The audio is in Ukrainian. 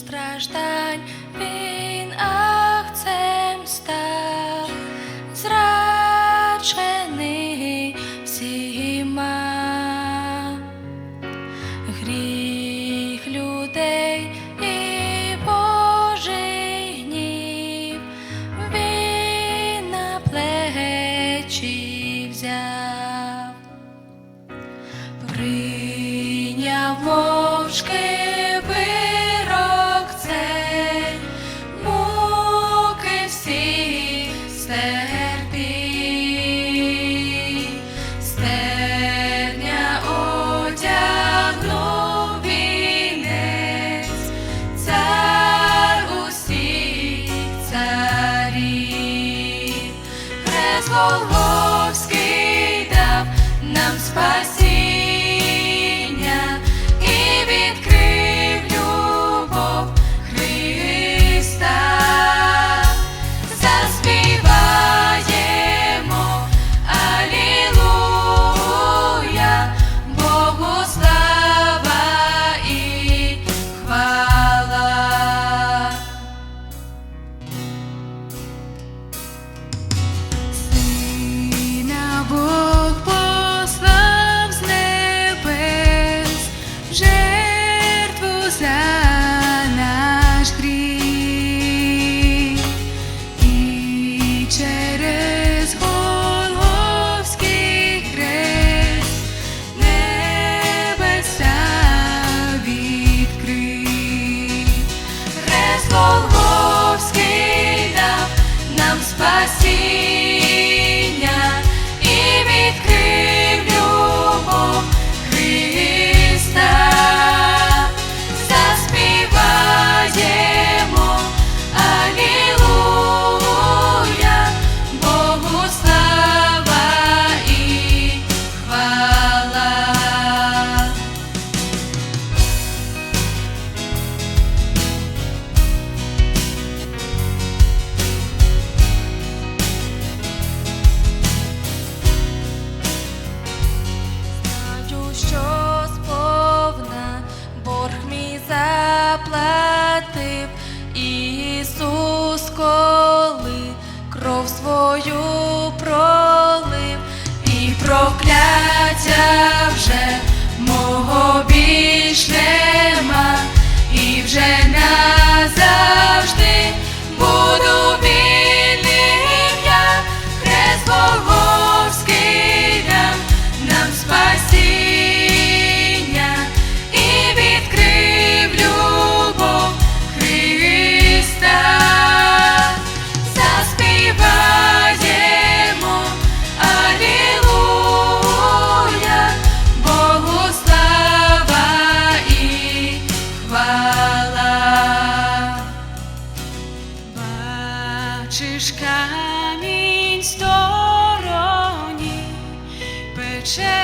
страждань він акцем став, зрачений всіма гріх людей і Божий гнів, він на плечі. czyż kamień storoni pecze